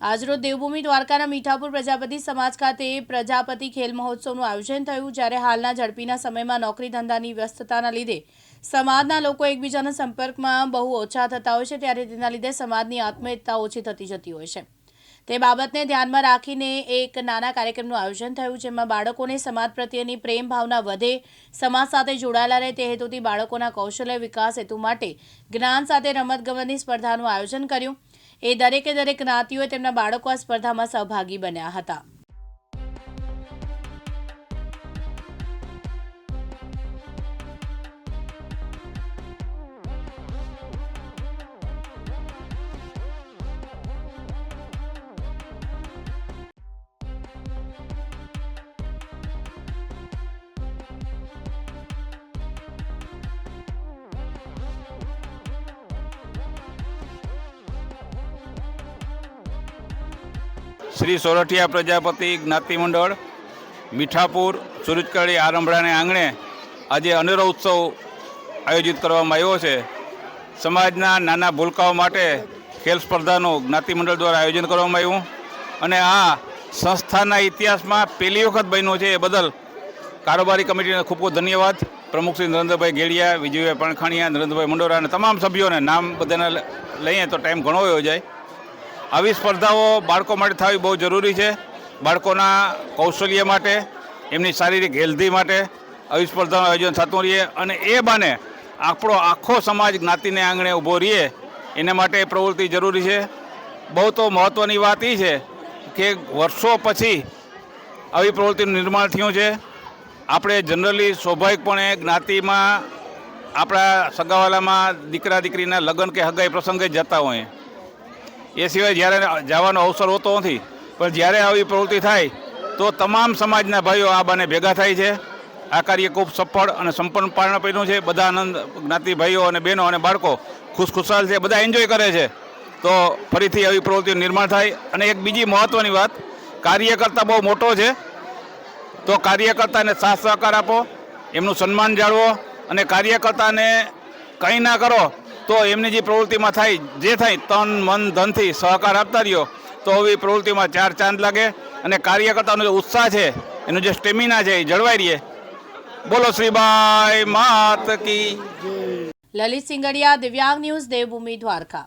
આજરોજ દેવભૂમિ દ્વારકાના મીઠાપુર પ્રજાપતિ સમાજ ખાતે પ્રજાપતિ ખેલ મહોત્સવનું આયોજન થયું, જ્યારે હાલના ઝડપીના સમયમાં નોકરી ધંધાની વ્યસ્તતાના લીધે સમાજના લોકો એકબીજાના સંપર્કમાં બહુ ઓછા થતા હોય છે, ત્યારે તેના લીધે સમાજની આત્મીયતા ઓછી થતી જતી હોય છે. તે બાબતને ધ્યાનમાં રાખીને એક નાના કાર્યક્રમનું આયોજન થયું, જેમાં બાળકોને સમાજ પ્રત્યેની પ્રેમ ભાવના વધે, સમાજ સાથે જોડાયેલા રહે, તે હેતુથી બાળકોના કૌશલ્ય વિકાસ હેતુ માટે જ્ઞાન સાથે રમતગમતની સ્પર્ધાનું આયોજન કર્યું. એ દરેકે દરેક જ્ઞાતિઓએ તેમના બાળકો આ સ્પર્ધામાં સહભાગી બન્યા હતા. શ્રી સોરઠિયા પ્રજાપતિ જ્ઞાતિ મંડળ, મીઠાપુર સુરજકાળી આરંભડાને આંગણે આજે અનેરો ઉત્સવ આયોજિત કરવામાં આવ્યો છે. સમાજના નાના ભૂલકાઓ માટે ખેલ સ્પર્ધાનું જ્ઞાતિ મંડળ દ્વારા આયોજન કરવામાં આવ્યું અને આ સંસ્થાના ઇતિહાસમાં પહેલી વખત બન્યું છે એ બદલ કારોબારી કમિટીને ખૂબ ખૂબ ધન્યવાદ. પ્રમુખ શ્રી નરેન્દ્રભાઈ ગેડિયા, વિજયભાઈ પણખાણીયા નરેન્દ્રભાઈ મંડોરા અને તમામ સભ્યોને નામ બધાને લઈએ તો ટાઈમ ઘણો યોજાય. જાય આવી સ્પર્ધાઓ બાળકો માટે થવી બહુ જરૂરી છે. બાળકોના કૌશલ્ય માટે, એમની શારીરિક હેલ્ધી માટે આવી સ્પર્ધાનું આયોજન થતું રહીએ અને એ બાને આપણો આખો સમાજ જ્ઞાતિને આંગણે ઊભો રહીએ, એના માટે પ્રવૃત્તિ જરૂરી છે. બહુ તો મહત્ત્વની વાત એ છે કે વર્ષો પછી આવી પ્રવૃત્તિનું નિર્માણ થયું છે. આપણે જનરલી સ્વાભાવિકપણે જ્ઞાતિમાં આપણા સગાવાલામાં દીકરા દીકરીના લગ્ન કે હગાઈ પ્રસંગે જતા હોઈએ એ સિવાય જ્યારે જવાનો અવસર હોતો નથી, પણ જ્યારે આવી પ્રવૃત્તિ થાય, તો તમામ સમાજના ભાઈઓ આ બાને ભેગા થાય છે. આ કાર્ય ખૂબ સફળ અને સંપન્ન પારણ પડ્યું છે. બધા આનંદ જ્ઞાતિ ભાઈઓ અને બહેનો અને બાળકો ખુશખુશાલ છે. બધા એન્જોય કરે છે. તો ફરીથી આવી પ્રવૃત્તિનું નિર્માણ થાય. અને એક બીજી મહત્ત્વની વાત, કાર્યકર્તા બહુ મોટો છે. તો કાર્યકર્તાને સાથ સહકાર આપો, એમનું સન્માન જાળવો અને કાર્યકર્તાને કંઈ ના કરો તો એમની જે પ્રવૃત્તિમાં થાય, જે થાય, તન, મન, ધનથી સહકાર આપતા રહ્યો, તો આવી પ્રવૃત્તિમાં ચાર ચાંદ લાગે અને કાર્યકર્તાનો જે ઉત્સાહ છે, એનું જે સ્ટેમિના છે, એ જળવાઈ રહીએ. બોલો શ્રીબાઈ, માત કી લલિત સિંગડિયા, દિવ્યાંગ ન્યૂઝ, દેવભૂમિ દ્વારકા.